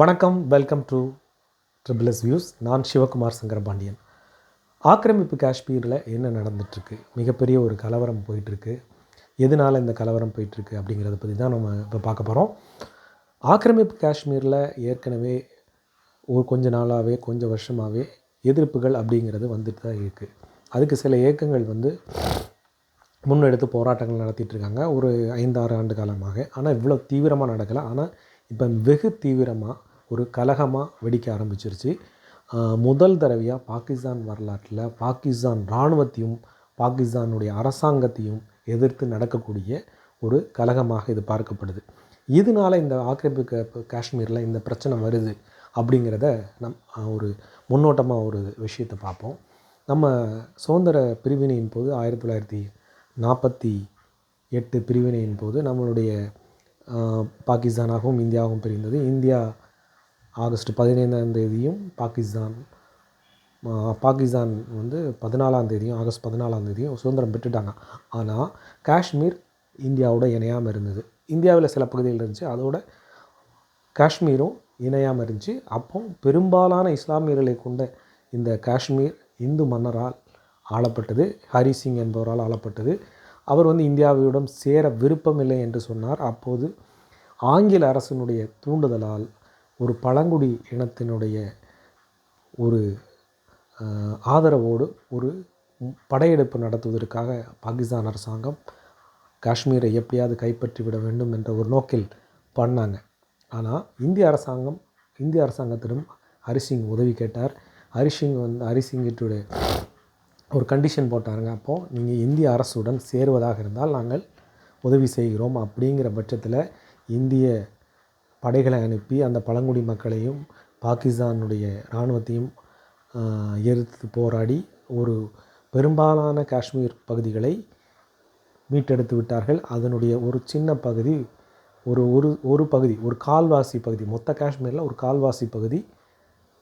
வணக்கம் welcome to triple S views நான் சிவகுமார் சங்கரபாண்டியன். ஆக்கிரமிப்பு காஷ்மீரில் என்ன நடந்துட்டுருக்கு? மிகப்பெரிய ஒரு கலவரம் போயிட்டுருக்கு. எதனால் இந்த கலவரம் போயிட்டுருக்கு அப்படிங்கிறத பற்றி தான் நம்ம இப்போ பார்க்க போகிறோம் ஆக்கிரமிப்பு காஷ்மீரில் ஏற்கனவே ஒரு கொஞ்ச நாளாகவே கொஞ்சம் வருஷமாகவே எதிர்ப்புகள் அப்படிங்கிறது வந்துட்டு தான் இருக்குது அதுக்கு சில இயக்கங்கள் வந்து முன்னெடுத்து போராட்டங்கள் நடத்திட்டு இருக்காங்க. ஒரு ஐந்தாறு ஆண்டு காலமாக. ஆனால் இவ்வளோ தீவிரமாக நடக்கலை. ஆனால் இப்போ வெகு தீவிரமாக ஒரு கலகமாக வெடிக்க ஆரம்பிச்சிருச்சு. முதல் தடவையாக பாகிஸ்தான் வரலாற்றில் பாகிஸ்தான் இராணுவத்தையும் பாகிஸ்தானுடைய அரசாங்கத்தையும் எதிர்த்து நடக்கக்கூடிய ஒரு கலகமாக இது பார்க்கப்படுது. இதனால இந்த ஆக்கிரமிப்பு காஷ்மீரில் இந்த பிரச்சனை வருது அப்படிங்கிறத நம் ஒரு முன்னோட்டமாக ஒரு விஷயத்தை பார்ப்போம். நம்ம சுதந்திர பிரிவினையின் போது ஆயிரத்தி தொள்ளாயிரத்தி நாற்பத்தி எட்டு பிரிவினையின் போது நம்மளுடைய பாகிஸ்தானாகவும் இந்தியாவும் பிரிந்தது. இந்தியா ஆகஸ்ட் பதினைந்தாம் தேதியும் பாகிஸ்தான் பாகிஸ்தான் வந்து பதினாலாம் தேதியும் ஆகஸ்ட் பதினாலாம் தேதியும் சுதந்திரம் பெற்றுட்டாங்க. ஆனால் காஷ்மீர் இந்தியாவோட இணையாமல் இருந்தது. இந்தியாவில் சில பகுதிகள் இருந்துச்சு அதோட காஷ்மீரும் இணையாமல் இருந்துச்சு. அப்போ பெரும்பாலான இஸ்லாமியர்களை கொண்ட இந்த காஷ்மீர் இந்து மன்னரால் ஆளப்பட்டது ஹரி சிங் என்பவரால் ஆளப்பட்டது. அவர் வந்து இந்தியாவிடம் சேர விருப்பமில்லை என்று சொன்னார். அப்போது ஆங்கில அரசினுடைய தூண்டுதலால் ஒரு பழங்குடி இனத்தினுடைய ஒரு ஆதரவோடு ஒரு படையெடுப்பு நடத்துவதற்காக பாகிஸ்தான் அரசாங்கம் காஷ்மீரை எப்படியாவது கைப்பற்றி விட வேண்டும் என்ற ஒரு நோக்கில் பண்ணாங்க. ஆனால் இந்திய அரசாங்கம் இந்திய அரசாங்கத்திடம் ஹரிசிங் உதவி கேட்டார். ஹரிசிங் வந்து ஹரிசிங்கிட்டுடைய ஒரு கண்டிஷன் போட்டாருங்க. அப்போது நீங்கள் இந்திய அரசுடன் சேருவதாக இருந்தால் நாங்கள் உதவி செய்கிறோம் அப்படிங்கிற பட்சத்தில் இந்திய படைகளை அனுப்பி அந்த பழங்குடி மக்களையும் பாகிஸ்தானுடைய இராணுவத்தையும் எதிர்த்து போராடி ஒரு பெரும்பாலான காஷ்மீர் பகுதிகளை மீட்டெடுத்து விட்டார்கள். அதனுடைய ஒரு சின்ன பகுதி ஒரு ஒரு ஒரு பகுதி ஒரு கால்வாசி பகுதி மொத்த காஷ்மீரில் ஒரு கால்வாசி பகுதி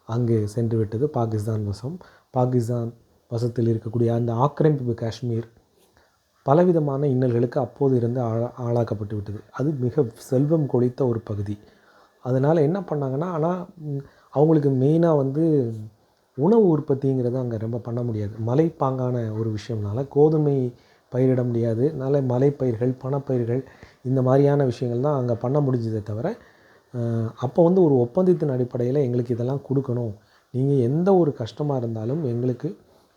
அங்கு சென்று விட்டது பாகிஸ்தான் வசம். பாகிஸ்தான் வசத்தில் இருக்கக்கூடிய அந்த ஆக்கிரமிப்பு காஷ்மீர் பலவிதமான இன்னல்களுக்கு அப்போது இருந்து ஆளா ஆளாக்கப்பட்டு விட்டது. அது மிக செல்வம் கொழித்த ஒரு பகுதி. அதனால் என்ன பண்ணாங்கன்னா ஆனால் அவங்களுக்கு மெயினாக வந்து உணவு உற்பத்திங்கிறது அங்கே ரொம்ப பண்ண முடியாது. மலைப்பாங்கான ஒரு விஷயம்னால கோதுமை பயிரிட முடியாது. அதனால் மலைப்பயிர்கள் பணப்பயிர்கள் இந்த மாதிரியான விஷயங்கள் தான் அங்கே பண்ண முடிஞ்சதே தவிர அப்போ வந்து ஒரு ஒப்பந்தத்தின் அடிப்படையில் எங்களுக்கு இதெல்லாம் கொடுக்கணும். நீங்கள் எந்த ஒரு கஷ்டமாக இருந்தாலும் எங்களுக்கு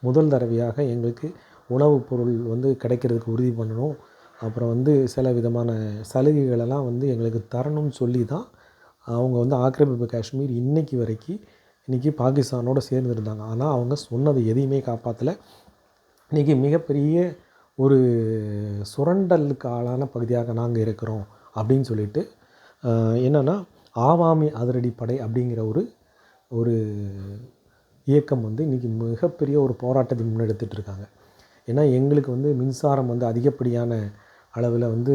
முதல் தடவையாக எங்களுக்கு உணவுப் பொருள் வந்து கிடைக்கிறதுக்கு உறுதி பண்ணணும். அப்புறம் வந்து சில விதமான சலுகைகளெல்லாம் வந்து எங்களுக்கு தரணும்னு சொல்லி தான் அவங்க வந்து ஆக்கிரமிப்பு காஷ்மீர் இன்றைக்கி வரைக்கும் இன்றைக்கி பாகிஸ்தானோடு சேர்ந்துருந்தாங்க. ஆனால் அவங்க சொன்னதை எதையுமே காப்பாற்றலை இன்றைக்கி மிகப்பெரிய ஒரு சுரண்டலுக்கு ஆளான பகுதியாக நாங்கள் இருக்கிறோம் அப்படின்னு சொல்லிட்டு என்னென்னா ஆவாமி அதிரடிப்படை அப்படிங்கிற ஒரு ஒரு இயக்கம் வந்து இன்றைக்கி மிகப்பெரிய ஒரு போராட்டத்தை முன்னெடுத்துட்டு இருக்காங்க. ஏன்னா எங்களுக்கு வந்து மின்சாரம் வந்து அதிகப்படியான அளவில் வந்து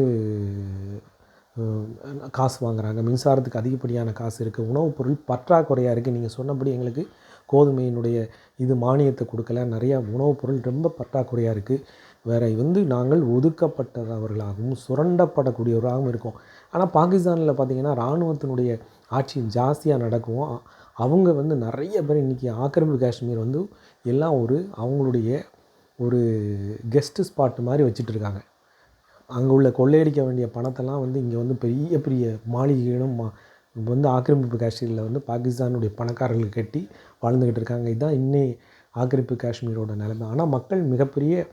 காசு வாங்குகிறாங்க மின்சாரத்துக்கு அதிகப்படியான காசு இருக்குது உணவுப் பொருள் பற்றாக்குறையாக இருக்குது நீங்கள் சொன்னபடி எங்களுக்கு கோதுமையினுடைய இது மானியத்தை கொடுக்கல. நிறையா உணவுப் பொருள் ரொம்ப பற்றாக்குறையாக இருக்குது வேற வந்து நாங்கள் ஒதுக்கப்பட்டவர்களாகவும் சுரண்டப்படக்கூடியவராகவும் இருக்கோம். ஆனால் பாகிஸ்தானில் பார்த்தீங்கன்னா இராணுவத்தினுடைய ஆட்சி ஜாஸ்தியாக நடக்கும். அவங்க வந்து நிறைய பேர் இன்றைக்கி ஆக்கிரமிப்பு காஷ்மீர் வந்து எல்லாம் ஒரு அவங்களுடைய ஒரு கெஸ்ட்டு ஸ்பாட் மாதிரி வச்சுட்ருக்காங்க அங்கே உள்ள கொள்ளையடிக்க வேண்டிய பணத்தெல்லாம் வந்து இங்கே வந்து பெரிய பெரிய மாளிகைகளும் மா- வந்து ஆக்கிரமிப்பு காஷ்மீரில் வந்து பாகிஸ்தானுடைய பணக்காரர்கள் கட்டி வாழ்ந்துக்கிட்டு இருக்காங்க. இதுதான் இன்னே ஆக்கிரமிப்பு காஷ்மீரோட நிலைமை. ஆனால் மக்கள் மிகப்பெரிய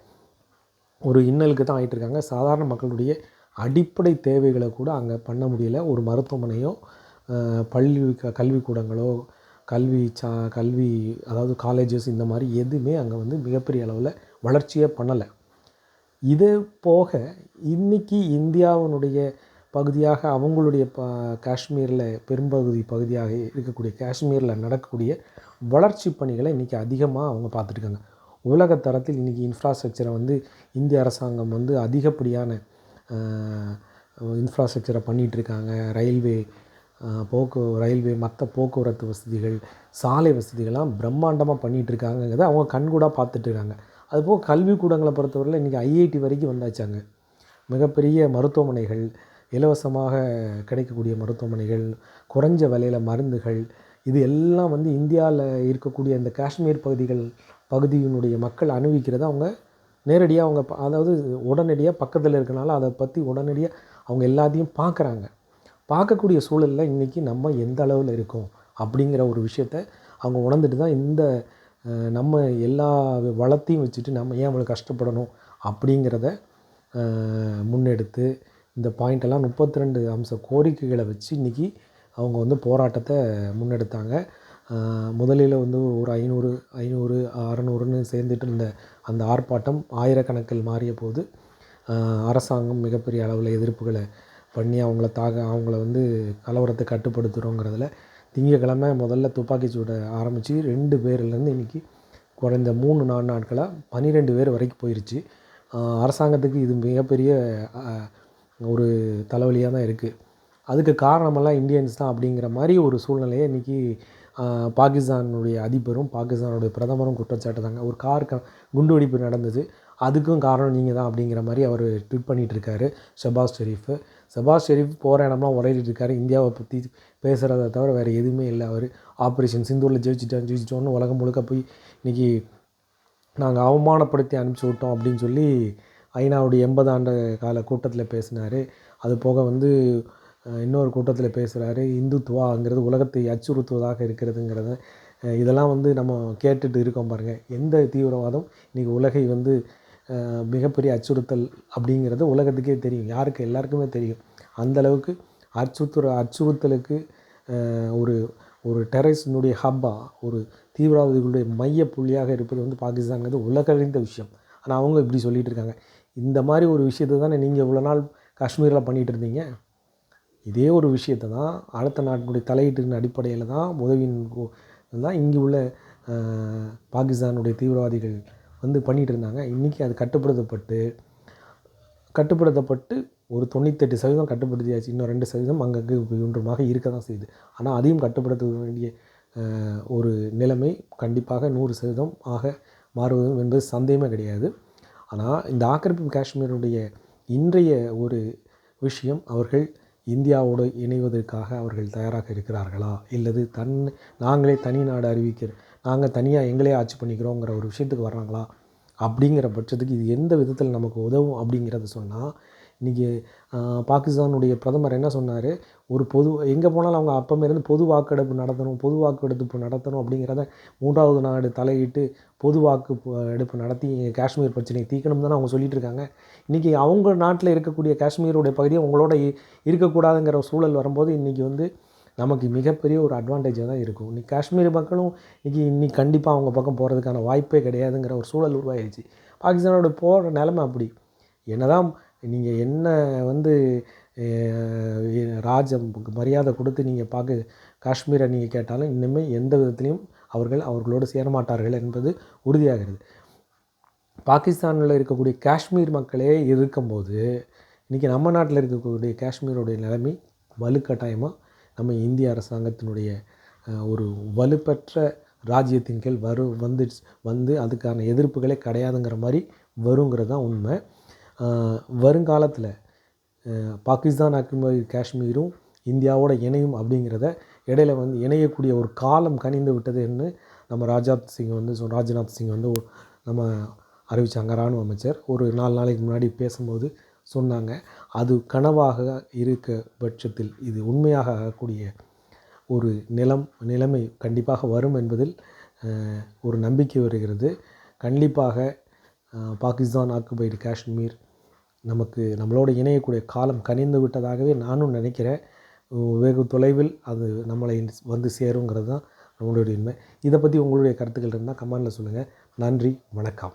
ஒரு இன்னலுக்கு தான் ஆயிட்டு இருக்காங்க. சாதாரண மக்களுடைய அடிப்படை தேவைகளை கூட அங்கே பண்ண முடியலை. ஒரு மருத்துவமனையோ பள்ளி க- கல்விக்கூடங்களோ கல்வி சா கல்வி அதாவது காலேஜஸ் இந்த மாதிரி எதுவுமே அங்கே வந்து மிகப்பெரிய அளவில் வளர்ச்சியே பண்ணலை. இது போக இன்னைக்கு இந்தியாவினுடைய பகுதியாக அவங்களுடைய ப காஷ்மீரில் பெரும்பகுதி பகுதியாக இருக்கக்கூடிய காஷ்மீரில் நடக்கக்கூடிய வளர்ச்சி பணிகளை இன்றைக்கி அதிகமாக அவங்க பார்த்துட்ருக்காங்க உலக தரத்தில் இன்றைக்கி இன்ஃப்ராஸ்ட்ரக்சரை வந்து இந்திய அரசாங்கம் வந்து அதிகப்படியான இன்ஃப்ராஸ்ட்ரக்சரை பண்ணிகிட்ருக்காங்க ரயில்வே போக்கு ரயில்வே மற்ற போக்குவரத்து வசதிகள் சாலை வசதிகள்லாம் பிரம்மாண்டமாக பண்ணிகிட்டு இருக்காங்கங்கிறத அவங்க கண்கூடாக பார்த்துட்ருக்காங்க அதுபோக கல்விக்கூடங்களை பொறுத்தவரையில் இன்றைக்கி ஐஐடி வரைக்கும் வந்தாச்சாங்க மிகப்பெரிய மருத்துவமனைகள் இலவசமாக கிடைக்கக்கூடிய மருத்துவமனைகள் குறைஞ்ச விலையில் மருந்துகள் இது எல்லாம் வந்து இந்தியாவில் இருக்கக்கூடிய இந்த காஷ்மீர் பகுதிகள் பகுதியினுடைய மக்கள் அனுபவிக்கிறத அவங்க நேரடியாக அவங்க ப- அதாவது உடனடியாக பக்கத்தில் இருக்கனால அதை பற்றி உடனடியாக அவங்க எல்லாத்தையும் பார்க்குறாங்க. பார்க்கக்கூடிய சூழலில் இன்றைக்கி நம்ம எந்த அளவில் இருக்கோம் அப்படிங்கிற ஒரு விஷயத்த அவங்க உணர்ந்துட்டு தான் இந்த நம்ம எல்லா வளத்தையும் வச்சுட்டு நம்ம ஏன் அவ்வளோ கஷ்டப்படணும் அப்படிங்கிறத முன்னெடுத்து இந்த பாயிண்டெல்லாம் முப்பத்தி ரெண்டு அம்ச கோரிக்கைகளை வச்சு இன்றைக்கி அவங்க வந்து போராட்டத்தை முன்னெடுத்தாங்க. முதலில் வந்து ஒரு ஐநூறு ஐநூறு அறநூறுன்னு சேர்ந்துட்டு இருந்த அந்த ஆர்ப்பாட்டம் ஆயிரக்கணக்கில் மாறிய போது அரசாங்கம் மிகப்பெரிய அளவில் எதிர்ப்புகளை பண்ணி அவங்கள தாக அவங்கள வந்து கலவரத்தை கட்டுப்படுத்துகிறோங்கிறதுல திங்கக்கிழமை முதல்ல துப்பாக்கி சூட ஆரம்பித்து ரெண்டு பேர்லேருந்து இன்றைக்கி குறைந்த மூணு நாலு நாட்களாக பன்னிரெண்டு பேர் வரைக்கும் போயிடுச்சு அரசாங்கத்துக்கு இது மிகப்பெரிய ஒரு தலைவலியாக தான் இருக்குது அதுக்கு காரணமெல்லாம் இந்தியன்ஸ் தான் அப்படிங்கிற மாதிரி ஒரு சூழ்நிலையை இன்றைக்கி பாகிஸ்தானுடைய அதிபரும் பாகிஸ்தானுடைய பிரதமரும் குற்றச்சாட்டுதாங்க ஒரு கார் க குண்டு வெடிப்பு நடந்தது. அதுக்கும் காரணம் நீங்கள் தான் அப்படிங்கிற மாதிரி அவர் ட்வீட் பண்ணிகிட்டு இருக்காரு ஷபாஸ் ஷெரீஃப். ஷபாஸ் ஷெரீஃப் போகிற இடம்லாம் உரையிட்டு இருக்காரு இந்தியாவை பற்றி பேசுகிறத தவிர வேறு எதுவுமே இல்லை அவர். ஆப்ரேஷன் சிந்தூரில் ஜெயிச்சிட்டோம் ஜெயிச்சிட்டோன்னு உலகம் முழுக்க போய் இன்றைக்கி நாங்கள் அவமானப்படுத்தி அனுப்பிச்சி விட்டோம் அப்படின்னு சொல்லி ஐநாவுடைய எண்பது ஆண்டு கால கூட்டத்தில் பேசினார். அது போக வந்து இன்னொரு கூட்டத்தில் பேசுகிறாரு இந்துத்துவாங்கிறது உலகத்தை அச்சுறுத்துவதாக இருக்கிறதுங்கிறத இதெல்லாம் வந்து நம்ம கேட்டுட்டு இருக்கோம் பாருங்கள் எந்த தீவிரவாதம்? இன்றைக்கி உலகை வந்து மிகப்பெரிய அச்சுறுத்தல் அப்படிங்கிறது உலகத்துக்கே தெரியும். யாருக்கு? எல்லாருக்குமே தெரியும். அந்தளவுக்கு அச்சுறுத்துற அச்சுறுத்தலுக்கு ஒரு ஒரு டெரரிஸ்டினுடைய ஹப்பா ஒரு தீவிரவாதிகளுடைய மைய புள்ளியாக இருப்பது வந்து பாகிஸ்தான்ங்கிறது உலகறிந்த விஷயம். ஆனால் அவங்க இப்படி சொல்லிகிட்டு இருக்காங்க. இந்த மாதிரி ஒரு விஷயத்தை தானே நீங்கள் இவ்வளோ நாள் காஷ்மீரில் பண்ணிகிட்டு இருந்தீங்க? இதே ஒரு விஷயத்தை தான் அடுத்த நாட்டினுடைய தலையீட்டின் அடிப்படையில் தான் உதவியின் தான் இங்கே உள்ள பாகிஸ்தானுடைய தீவிரவாதிகள் வந்து பண்ணிகிட்டு இருந்தாங்க இன்றைக்கி அது கட்டுப்படுத்தப்பட்டு கட்டுப்படுத்தப்பட்டு ஒரு தொண்ணூத்தெட்டு சதவீதம் கட்டுப்படுத்தியாச்சு. இன்னும் ரெண்டு சதவீதம் அங்கங்கே ஒன்றுமாக இருக்க தான் செய்யுது. ஆனால் அதையும் கட்டுப்படுத்த வேண்டிய ஒரு நிலைமை கண்டிப்பாக நூறு சதவீதம் ஆக மாறுவதும் என்பது சந்தேகமே கிடையாது. ஆனால் இந்த ஆக்கிரமிப்பு காஷ்மீருடைய இன்றைய ஒரு விஷயம் அவர்கள் இந்தியாவோடு இணைவதற்காக அவர்கள் தயாராக இருக்கிறார்களா? இல்லது தன் நாங்களே தனி நாடு அறிவிக்கிற நாங்கள் தனியாக எங்களே ஆட்சி பண்ணிக்கிறோங்கிற ஒரு விஷயத்துக்கு வர்றாங்களா? அப்படிங்கிற பட்சத்துக்கு இது எந்த விதத்தில் நமக்கு உதவும் அப்படிங்கிறத சொன்னால் இன்றைக்கி பாகிஸ்தானுடைய பிரதமர் என்ன சொன்னார்? ஒரு பொது எங்கே போனாலும் அவங்க அப்போமேருந்து பொது வாக்கெடுப்பு நடத்தணும் பொது வாக்கெடுப்பு நடத்தணும் அப்படிங்கிறத மூன்றாவது நாடு தலையிட்டு பொது வாக்கு எடுப்பு நடத்தி காஷ்மீர் பிரச்சனையை தீர்க்கணும் தானே அவங்க சொல்லிட்டு இருக்காங்க இன்றைக்கி அவங்க நாட்டில் இருக்கக்கூடிய காஷ்மீருடைய பகுதியை உங்களோட இருக்கக்கூடாதுங்கிற சூழல் வரும்போது இன்றைக்கி வந்து நமக்கு மிகப்பெரிய ஒரு அட்வான்டேஜாக தான் இருக்கும். இன்னைக்கு காஷ்மீர் மக்களும் இன்றைக்கி இன்றைக்கி கண்டிப்பாக அவங்க பக்கம் போகிறதுக்கான வாய்ப்பே கிடையாதுங்கிற ஒரு சூழல் உருவாகிடுச்சு பாகிஸ்தானோட போகிற நிலமை அப்படி. என்னதான் நீங்கள் என்ன வந்து ராஜம் மரியாதை கொடுத்து நீங்கள் பார்க்க காஷ்மீரை நீங்கள் கேட்டாலும் இன்னுமே எந்த விதத்துலையும் அவர்கள் அவர்களோடு சேரமாட்டார்கள் என்பது உறுதியாகிறது. பாகிஸ்தானில் இருக்கக்கூடிய காஷ்மீர் மக்களே இருக்கும்போது இன்றைக்கி நம்ம நாட்டில் இருக்கக்கூடிய காஷ்மீருடைய நிலைமை வலுக்கட்டாயமாக நம்ம இந்திய அரசாங்கத்தினுடைய ஒரு வலுப்பெற்ற ராஜ்யத்தின் கீழ் வரு வந்து வந்து அதுக்கான எதிர்ப்புகளே கிடையாதுங்கிற மாதிரி வருங்கிறது தான் உண்மை. வருங்காலத்தில் பாகிஸ்தான் ஆக்கிரமிப்பு காஷ்மீரும் இந்தியாவோட இணையும் அப்படிங்கிறத இடையில வந்து இணையக்கூடிய ஒரு காலம் கனிந்து விட்டதுன்னு நம்ம ராஜாத் சிங் வந்து சொ- ராஜ்நாத் சிங் வந்து ஒரு- நம்ம அறிவிச்சாங்க இராணுவ அமைச்சர். ஒரு நாலு நாளைக்கு முன்னாடி பேசும்போது சொன்னாங்க. அது கனவாக இருக்க பட்சத்தில் இது உண்மையாக ஆகக்கூடிய ஒரு நிலம் நிலைமை கண்டிப்பாக வரும் என்பதில் ஒரு நம்பிக்கை வருகிறது. கண்டிப்பாக பாகிஸ்தான் ஆக்குபைடு காஷ்மீர் நமக்கு நம்மளோட இணையக்கூடிய காலம் கனிந்து விட்டதாகவே நானும் நினைக்கிறேன். வெகு தொலைவில் அது நம்மளை வந்து சேருங்கிறது தான் நம்மளுடைய உண்மை. இதை பற்றி உங்களுடைய கருத்துக்கள் இருந்தால் கமெண்டில் சொல்லுங்கள் நன்றி வணக்கம்.